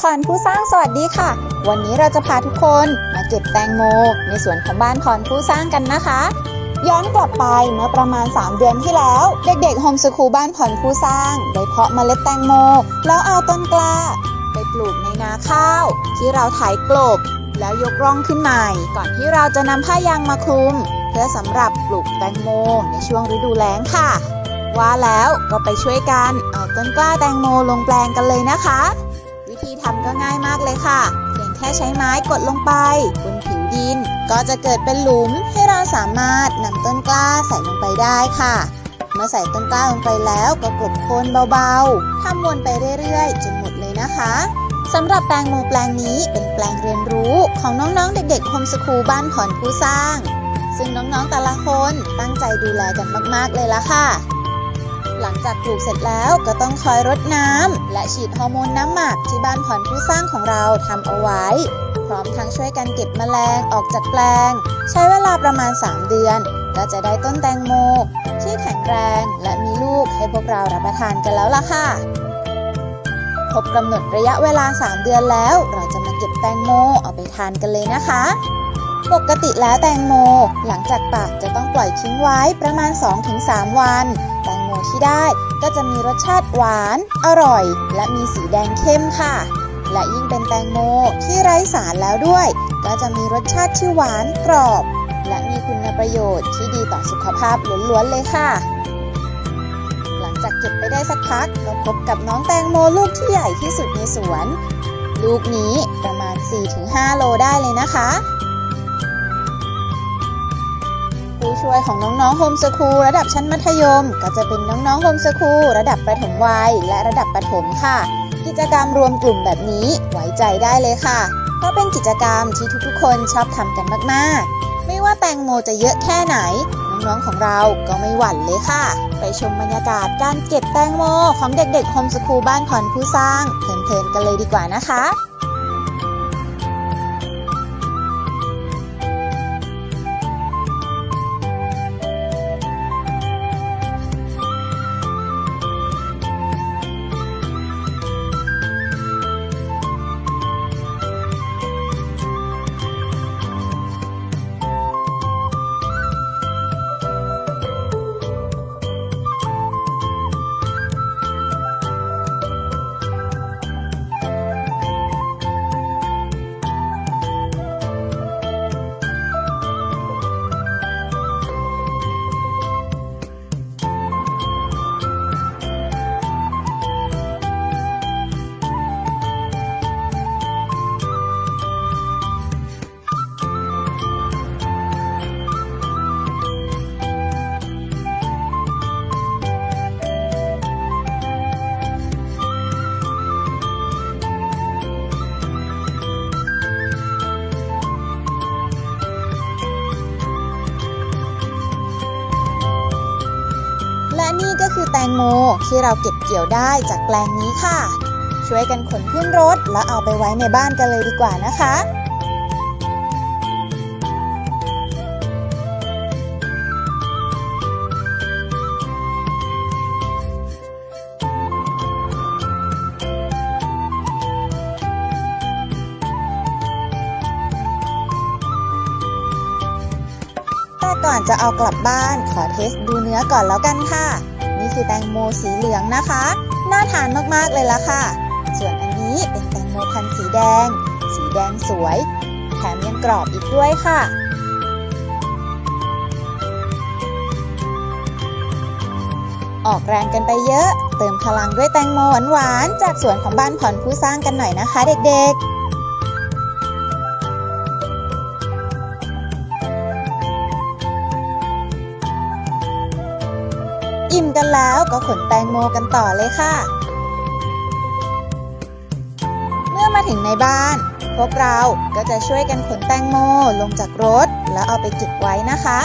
พรผู้สร้างสวัสดีค่ะ วันนี้เราจะพาทุกคนมาเก็บแตงโมในสวนของบ้านพรผู้สร้างกันนะคะ ย้อนกลับไปเมื่อประมาณ 3 เดือนที่แล้ว เด็กๆโฮมสคูลบ้านพรผู้สร้างได้เพาะเมล็ดแตงโม แล้วเอาต้นกล้า ไปปลูกในนาข้าว ที่เราไถกลบ แล้วยกร่องขึ้นใหม่ ก่อนที่เราจะนำผ้ายางมาคลุม เพื่อสำหรับปลูกแตงโมในช่วงฤดูแล้งค่ะ ว่าแล้วก็ไปช่วยกันเอาต้นกล้าแตงโมลงแปลงกันเลยนะคะ ธีทำก็ง่ายมากเลยค่ะ เพียงแค่ใช้ไม้กดลงไปบนผิวดิน ก็จะเกิดเป็นหลุมให้เราสามารถนำต้นกล้าใส่ลงไปได้ค่ะ เมื่อใส่ต้นกล้าลงไปแล้วก็กลบโคนเบาๆทำวนไปเรื่อยๆ จนหมดเลยนะคะสำหรับแปลงโมแปลงนี้เป็นแปลงเรียนรู้ของน้องๆ เด็กๆโฮมสคูลบ้านผ่อนผู้สร้าง ซึ่งน้องๆแต่ละคนตั้งใจดูแลกันมากๆเลยละค่ะ หลังจากปลูกเสร็จแล้วก็ต้องคอยรดน้ำและฉีดฮอร์โมนน้ำหมักที่บ้านผ่อนผู้สร้างของเราทำเอาไว้ พร้อมทั้งช่วยกันเก็บแมลงออกจากแปลง ใช้เวลาประมาณ 3 เดือน ก็จะได้ต้นแตงโม ที่แข็งแรงและมีลูกให้พวกเรารับประทานกันแล้วล่ะค่ะครบกำหนดระยะเวลา 3 เดือนแล้ว เราจะมาเก็บแตงโมเอาไปทานกันเลยนะคะ ปกติแล้วแตงโม หลังจากตัดจะต้องปล่อยทิ้งไว้ประมาณ 2-3 วัน แตงโมที่ได้ก็จะมีรสชาติหวาน อร่อย และมีสีแดงเข้มค่ะ และยิ่งเป็นแตงโมที่ไร้สารแล้วด้วย ก็จะมีรสชาติที่หวานกรอบ และมีคุณประโยชน์ที่ดีต่อสุขภาพล้วนๆเลยค่ะ หลังจากเก็บไปได้สักพักก็พบกับน้องแตงโมลูกที่ใหญ่ที่สุดในสวน ลูกนี้ประมาณ 4-5 โลได้เลยนะคะ ช่วยของน้องๆโฮมสคูลระดับชั้นมัธยม ก็จะเป็นน้องๆโฮมสคูลระดับประถมวัยและระดับประถมค่ะ กิจกรรมรวมกลุ่มแบบนี้ไว้ใจได้เลยค่ะ เพราะเป็นกิจกรรมที่ทุกๆ คนชอบทำกันมากๆ ไม่ว่าแตงโมจะเยอะแค่ไหน น้องๆของเราก็ไม่หวั่นเลยค่ะ ไปชมบรรยากาศการเก็บแตงโมของเด็กๆโฮมสคูลบ้านคอนผู้สร้างเพลินๆกันเลยดีกว่านะคะ และนี่ก็คือแตงโมที่เราเก็บเกี่ยวได้จากแปลงนี้ค่ะ ช่วยกันขนขึ้นรถแล้วเอาไปไว้ในบ้านกันเลยดีกว่านะคะ ก่อนจะเอากลับบ้านขอเทสดูเนื้อก่อนแล้วกันค่ะ นี่คือแตงโมสีเหลืองนะคะ น่าทานมากๆเลยละค่ะ ส่วนอันนี้เป็นแตงโมพันธุ์สีแดง สีแดงสวย แถมยังกรอบอีกด้วยค่ะออกแรงกันไปเยอะ เติมพลังด้วยแตงโมหวานๆจากสวนของบ้านผ่อนผู้สร้างกันหน่อยนะคะเด็กๆ อิ่มกันแล้วก็ขนแตงโมกันต่อเลยค่ะ เมื่อมาถึงในบ้าน พวกเราก็จะช่วยกันขนแตงโมลงจากรถ แล้วเอาไปเก็บไว้นะคะ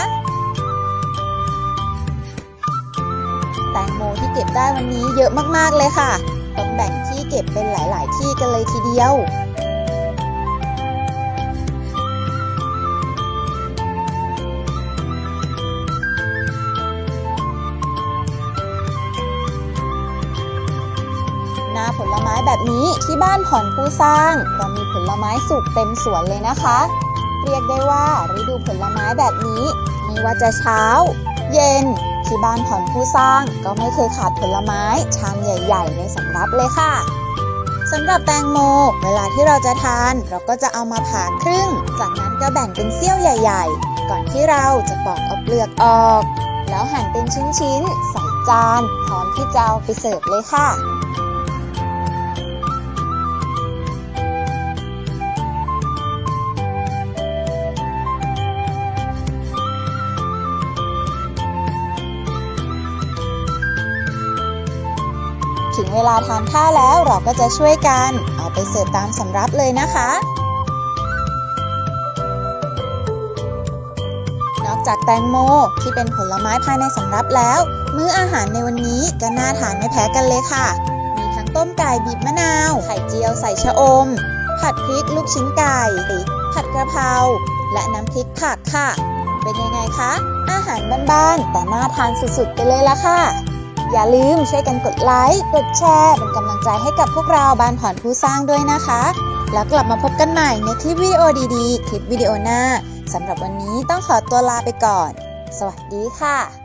แตงโมที่เก็บได้วันนี้เยอะมากๆเลยค่ะ ต้องแบ่งที่เก็บเป็นหลาย ๆ ที่กันเลยทีเดียว แบบนี้ที่บ้านผ่อนผู้สร้างเรามีผลไม้สุกเต็มสวนเลยนะคะ เรียกได้ว่าฤดูผลไม้แบบนี้ไม่ว่าจะเช้า เย็นที่บ้านผ่อนผู้สร้างก็ไม่เคยขาดผลไม้ชามใหญ่ ๆ ในสำรับเลยค่ะสำหรับแตงโม เวลาที่เราจะทาน เราก็จะเอามาผ่าครึ่ง จากนั้นก็แบ่งเป็นเสี้ยวใหญ่ ๆ ก่อนที่เราจะปอกเอาเปลือกออก แล้วหั่นเป็นชิ้นๆใส่จานพร้อมที่จะเอาไปเสิร์ฟเลยค่ะ ถึงเวลาทานข้าวแล้วเราก็จะช่วยกัน เอาไปเสิร์ฟตามสำรับเลยนะคะ นอกจากแตงโมที่เป็นผลไม้ภายในสำรับแล้ว มื้ออาหารในวันนี้ก็น่าทานไม่แพ้กันเลยค่ะ มีทั้งต้มไก่บีบมะนาว ไข่เจียวใส่ชะอม ผัดพริกลูกชิ้นไก่ ผัดกระเพราและน้ำพริกผักค่ะ เป็นยังไงคะ อาหารบ้านๆแต่น่าทานสุดๆไปเลยละค่ะ อย่าลืมช่วยกันกดไลค์ กดแชร์ เป็นกำลังใจให้กับพวกเราบ้านผ่อนผู้สร้างด้วยนะคะ แล้วกลับมาพบกันใหม่ในคลิปวิดีโอดีๆ คลิปวิดีโอหน้าสำหรับวันนี้ต้องขอตัวลาไปก่อน สวัสดีค่ะ